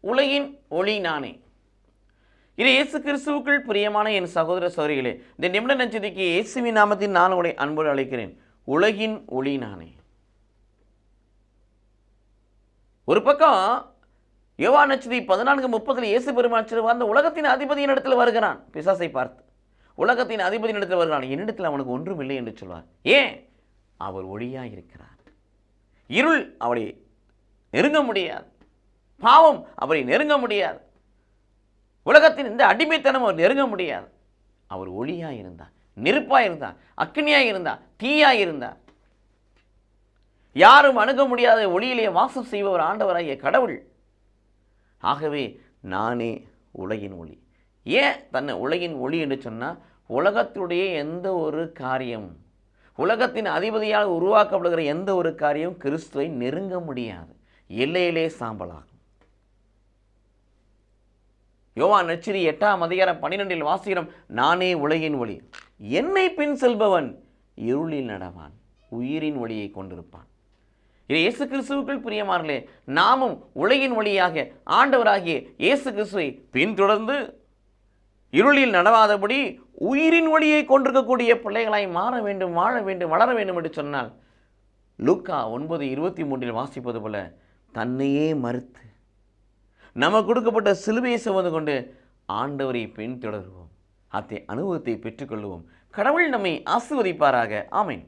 உலகின் ஒளி நானே. இது இயேசு கிறிஸ்துவுக்குள் பிரியமான என் சகோதர சோதரிகளே இந்த நிமிட நட்சத்திரிக்கு இயேசுவின் நாமத்தில் நான் உங்களை அன்போடு அழைக்கிறேன். உலகின் ஒளி நானே. ஒரு பக்கம் யோவா நச்சதி பதினான்கு முப்பதில் இயேசு பெருமான் அந்த உலகத்தின் அதிபதியின் இடத்துல வருகிறான். பிசாசை பார்த்து உலகத்தின் அதிபதியின் இடத்துல வருகிறான். என்னிடத்தில் அவனுக்கு ஒன்றும் இல்லை என்று சொல்வார். ஏன்? அவர் ஒளியாக இருக்கிறார் இருள் அவளை நெருங்க முடியாது. பாவம் அவரை நெருங்க முடியாது. உலகத்தின் இந்த அடிமைத்தனம் அவர் நெருங்க முடியாது. அவர் ஒளியாக இருந்தார் நெருப்பாக இருந்தார் அக்னியாக இருந்தார் தீயாக இருந்தார். யாரும் அணுக முடியாத ஒளியிலே வாசம் செய்பவர் ஆண்டவராகிய கடவுள். ஆகவே நானே உலகின் ஒளி. ஏன் தன்னை உலகின் ஒளி என்று சொன்னால் உலகத்துடைய எந்த ஒரு காரியம் உலகத்தின் அதிபதியால் உருவாக்கப்படுகிற எந்த ஒரு காரியம் கிறிஸ்துவை நெருங்க முடியாது. எல்லையிலே சாம்பலாகும். யோவா நச்சிரி எட்டாம் அதிகாரம் பன்னிரெண்டில் வாசிக்கிறோம் நானே உலகின் ஒளி என்னை பின் செல்பவன் இருளில் நடவான் உயிரின் ஒளியை கொண்டிருப்பான். இது இயேசு கிறிஸ்துவுக்குள் பிரியமானே நாமும் உலகின் ஒளியாக ஆண்டவராகிய இயேசு கிறிஸ்துவை பின்தொடர்ந்து இருளில் நடவாதபடி உயிரின் ஒளியை கொண்டிருக்கக்கூடிய பிள்ளைகளாய் மாற வேண்டும் வாழ வேண்டும் வளர வேண்டும் என்று சொன்னால் லுக்கா ஒன்பது இருபத்தி மூன்றில் வாசிப்பது போல தன்னையே மறுத்து நம்ம கொடுக்கப்பட்ட சிலுவையை சுமந்து கொண்டு ஆண்டவரை பின்தொடருவோம். அத்தை அனுபவத்தை பெற்றுக்கொள்வோம். கடவுள் நம்மை ஆசிர்வதிப்பாராக. ஆமேன்.